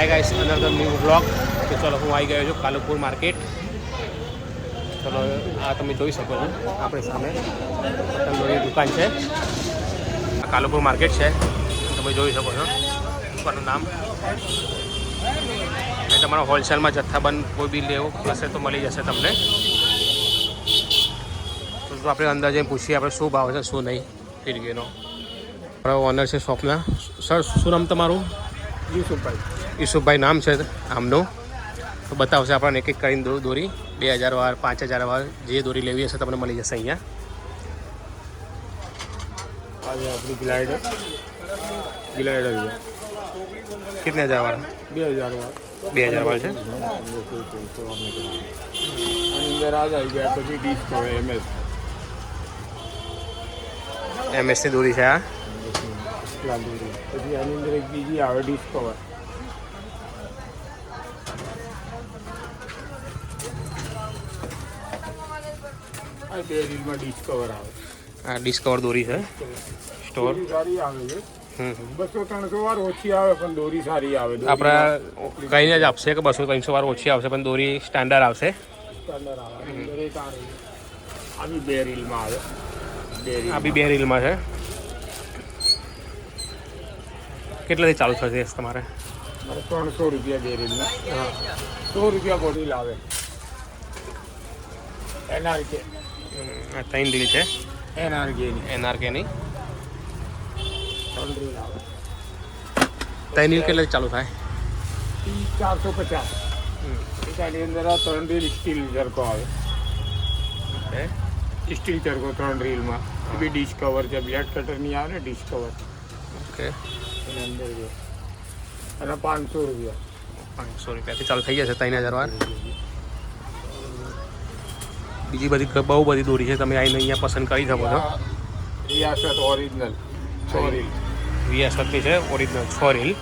Hi guys another new blog તો ચલો, હું આવી ગયો છું કાલુપુર માર્કેટ ચલો, આ તમે જોઈ શકો છો, આપણી સામે પતંગોની દુકાન છે. આ કાલુપુર માર્કેટ છે. તમે જોઈ શકો છો, દુકાનનું નામ. અને તમારો હોલસેલમાં જથ્થાબંધ કોઈ બી લેવો હશે તો મળી જશે તમને. તો આપણે અંદર જઈને પૂછીએ, આપણે શું ભાવ છે, શું નહીં ફિરગીનો મારો ઓનર છે શોપના. સર શું નામ તમારું? યુસુફભાઈ. યુસુફભાઈ નામ છે આમનું. તો બતાવશે આપણને એક એક કરીને દોરી. બે હજાર વાર પાંચ હજાર વાર જે દોરી લેવી હશે તમને મળી જશે અહીંયા. આપણી ગ્લાઇડર ગ્લાઇડર કેટલા હજાર વાર? બે હજાર વાર. બે હજાર વાર છે? અંદર આ આવી ગયા પછી ડિસ્ક હવે એમએસ એમએસની દોરી છે આ. દોરી. પછી આની અંદર એક બીજી આવે ડિસ્કવર આ બે રીલમાં ડિસ્કવર આવે. આ ડિસ્કવર દોરી છે. સ્ટોર સારી આવે છે. બસો ત્રણસો વાર ઓછી આવે પણ દોરી સારી આવે. આપણા કહીને જ આપશે કે બસો ત્રણસો વાર ઓછી આવશે પણ દોરી સ્ટાન્ડર્ડ આવશે. સ્ટાન્ડર્ડ આવે. બી રીલમાં આવે. આ બી બે રીલમાં છે. કેટલાથી ચાલુ થશે તમારે? ત્રણસો રૂપિયા બે રીલના. સો રૂપિયા બોડી લાવે. એના હમ, આ ત્રણ રીલ છે. એનઆરકેની ત્રણ રીલ આવે ત્રણ રીલ કેટલે ચાલુ થાય? ચારસો પચાસ. એની અંદર ત્રણ રીલ સ્ટીલ ઝરકો આવે? સ્ટીલ ચરકો ત્રણ રીલમાં એ બી કવર છે બ્લેડ કટરની આવે ને ડિસ્કવર ઓકે. એની અંદર અને પાંચસો રૂપિયા. પાંચસો રૂપિયાથી ચાલુ થઈ જશે ત્રણ હજાર વાર. બીજી બધી બહુ બધી દોરી છે તમે આવીને અહીંયા પસંદ કરી શકો છો. રિયાસત ઓરિજિનલ છ રીલ વીએસની છે ઓરિજિનલ છ રીલ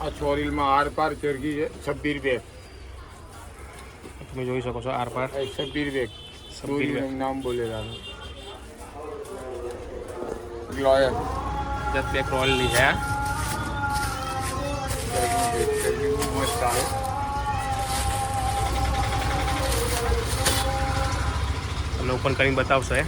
આ છ રીલમાં આર પાર ચરકી છે છબ્બીર બેગ તમે જોઈ શકો છો આર પાર. છબ્બીર બેગ છબ્બીર નામ બોલેલા ગ્લોયર દસ બેક રોયલની છે મસ્ત આવે. તમને ઓપન કરીને બતાવશે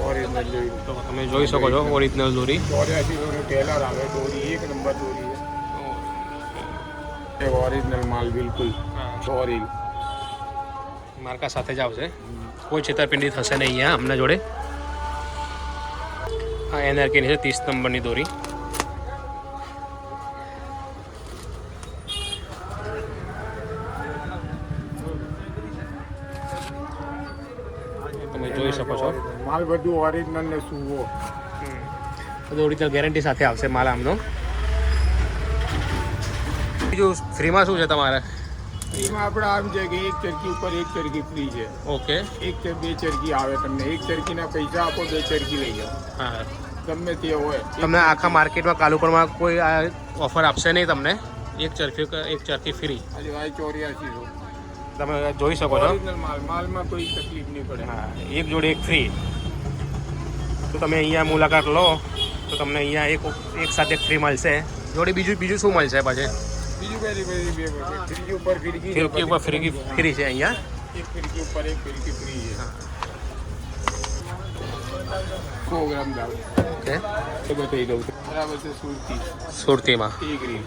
ઓરિજિનલ જોઈ તો તમે જોઈ શકો છો ઓરિજિનલ દોરી ચોર્યાસી નું ટેલર આવે દોરી એક નંબર દોરી છે એક ઓરિજિનલ માલ બિલકુલ છ રીલ માર્કા સાથે જ આવશે કોઈ છેતરપિંડી થશે નહીં અહીંયા અમના જોડે આ એનઆરકેની છે ત્રીસ નંબરની દોરી. તમે જોઈ શકો છો. માલ બધું ઓરિજિનલ ને સુવો. ઓરિજિનલ ગેરંટી સાથે આવશે માલ આમનો. બીજું ફ્રીમાં શું છે તમારે? એમાં આપણે આમ છે કે એક ચરકી ઉપર એક ચરકી ફ્રી છે. ઓકે. એક બે ચરકી આવે તમને. એક ચરકીના પૈસા આપો બે ચરકી લઈ જાઓ હા. ગમે તે હોય. તમને આખા માર્કેટમાં કાલુપરમાં કોઈ આ ઓફર આપશે નહીં તમને. એક ચરખી એક ચરખી ફ્રી ચોર્યાસી તમે જોઈ શકો છો. માલ. માલમાં કોઈ તકલીફ નહીં પડે. હા એક જોડે એક ફ્રી તો તમે અહીંયા મુલાકાત લો. તો તમને અહીંયા એક એક સાથે ફ્રી મળશે. જોડે બીજું બીજું શું મળશે પછી? બીજું કઈ બધી બે ફિરકી ઉપર ફિરકી ફિરકી ઉપર ફ્રી ફ્રી છે અહીંયા? એક ફિરકી ઉપર એક ફિરકી ફ્રી છે. સો ગ્રામ દાળ. ઓકે. એ બતાવી દઉં. બરાબર છે સુરતી. સુરતીમાં? એક રીલ.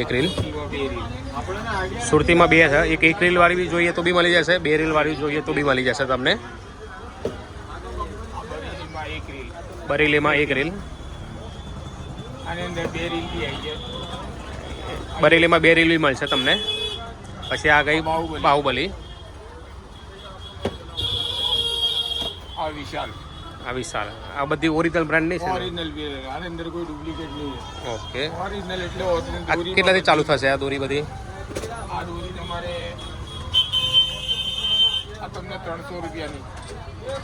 એક રીલ? સુરતીમાં બે છે. એક એક રીલ વાળી બી જોઈએ તો બી મળી જશે. બે રીલ વાળી જોઈએ તો બી મળી જશે તમને. બરેલીમાં એક રીલ. બરેલીમાં એક રીલ. આની અંદર બે રીલ બી આવી જાય. બરેલીમાં બે રેલવી મળશે તમને. પછી આ ગઈ બાહુબલી. આ વિશાલ. આ વિશાલ. આ બધી ઓરિજિનલ બ્રાન્ડની છે? ઓરિજિનલ આની અંદર કોઈ ડુપ્લિકેટ નહીં ઓકે. ઓરિજિનલ એટલે original કેટલાથી ચાલુ થશે આ દોરી બધી? આ દોરી તમારે આ તમને ત્રણસો રૂપિયાની.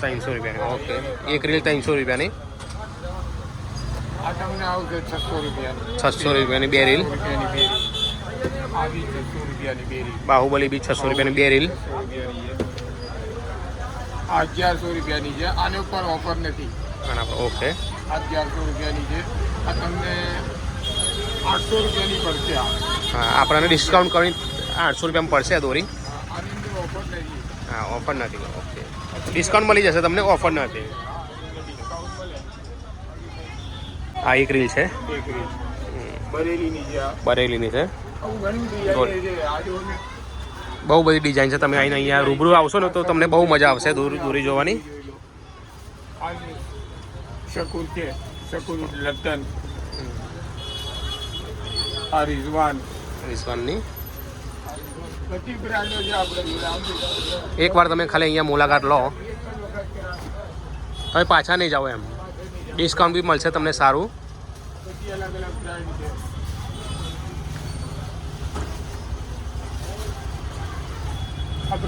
ત્રણસો રૂપિયાની ઓકે. એક રીલ ત્રણસો રૂપિયાની. છસો રૂપિયાની. બે રીલ. બાહુબલી બી છસો રૂપિયાની બે રીલ. અગિયારસો રૂપિયાની છે. આને ઉપર ઓફર નથી. ઓકે. અગિયારસો રૂપિયાની છે. આ તમને આઠસો રૂપિયાની પડશે હા આપણને ડિસ્કાઉન્ટ કરી આઠસો રૂપિયામાં પડશે દોરી. હા ઓફર નથી. ઓકે. ડિસ્કાઉન્ટ મળી જશે તમને ઓફર નથી. આ એક રીલ છે. બરેલીની છે. બહુ બધી ડિઝાઇન છે. તમે આવીને અહીંયા રૂબરૂ આવશો ને તો તમને બહુ મજા આવશે દૂર દૂરી જોવાની. શકુર છે શકુર લટન આ રિઝવાન. આવજો. એકવાર તમે ખાલી અહીંયા મુલાકાત લો. હવે પાછા નહીં જાઓ એમ. ડિસ્કાઉન્ટ બી મળશે તમને સારું.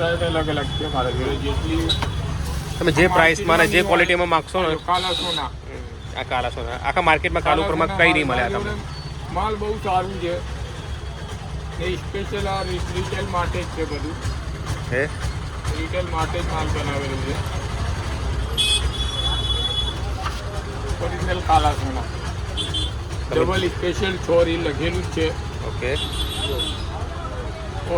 અલગ અલગ છે મારા જોડે. જેટલી તમે જે પ્રાઇસમાં ને જે ક્વોલિટીમાં માગશો ને કાલા સોના. આ કાલા સોના. આખા માર્કેટમાં કાલુ પ્રમાણ કંઈ નહીં મળે તમને. માલ બહુ સારું છે. એ સ્પેશિયલ આ રિટેલ માટે જ છે બધું. હે? રિટેલ માટે જ માલ બનાવેલું છે. ઓરિજિનલ કાલા સોના. ડબલ સ્પેશિયલ ચોરી લખેલું જ છે. ઓકે.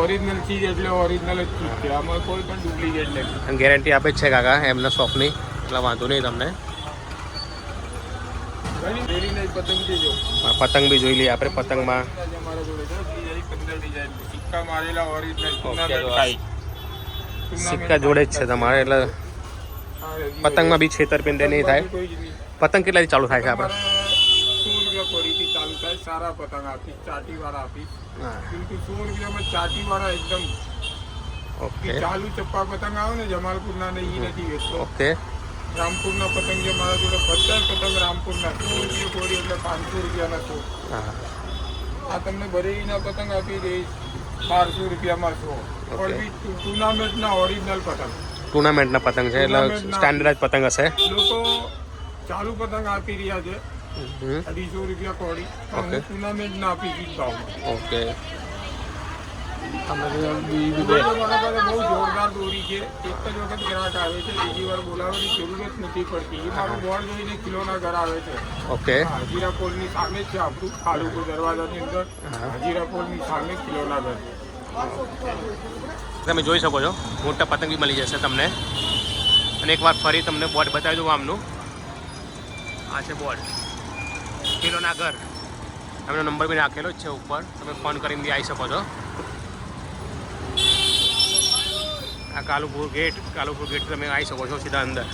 ઓરિજિનલ ચીજ એટલે ઓરિજિનલ જ ચીજ છે. આમાં કોઈ પણ ડુપ્લિકેટ નથી અને ગેરંટી આપે છે કાકા એમના શોપની એટલે વાંધો નહીં તમને. પતંગ બી જોઈ લઈએ આપણે પતંગમાં. સિક્કા જોડે જ છે તમારે એટલે પતંગમાં બી છેતરપિંડી નહીં થાય. પતંગ કેટલાથી ચાલુ થાય છે આપણે ચાલુ થાય સારા પતંગ આપીશ ચાટીવાળા આપીશ. બિલકુલ રૂપિયામાં ચાટીવાળા એકદમ. ઓકે. ચાલુ ચપ્પા પતંગ આવે ને જમાલપુરના ને એ નથી વેચતો. ઓકે. રામપુરના પતંગ જે મારા જોડે બધા પતંગ રામપુરના સો રૂપિયા કોડી એટલે પાંચસો રૂપિયાના સો. આ તમને બરેલીના પતંગ આપી દઈશ બારસો રૂપિયામાં સો. પણ ટુર્નામેન્ટના ઓરિજિનલ પતંગ. ટુર્નામેન્ટના પતંગ છે એટલે. સ્ટાન્ડર્ડ પતંગ હશે. લોકો ચાલુ પતંગ આપી રહ્યા છે. અઢીસો રૂપિયા કોડી. હું દીધું આપીશ ઈ જ ભાવમાં ઓકે. બહુ જોરદાર દોરી છે. એક જ વખત ગ્રાહક આવે છે બીજી વાર બોલાવવાની જરૂરત નથી પડતી. એ મારું બોર્ડ જોઈને કિલોના ઘર આવે છે. ઓકે. હાજીરા પોલની સામે જ છે આપણું ખાલુપુર દરવાજાની અંદર. હાજીરા પોલની સામે કિલોના ઘર તમે જોઈ શકો છો. મોટા પતંગ બી મળી જશે તમને. અને એકવાર ફરી તમને બોર્ડ બતાવી દઉં આમનું. આ છે બોર્ડ. કિલોના ઘર. એમનો નંબર બી નાખેલો જ છે ઉપર. તમે ફોન કરીને બી આવી શકો છો. આ કાલુપુર ગેટ કાલુપુર ગેટ તમે આવી શકો છો સીધા અંદર.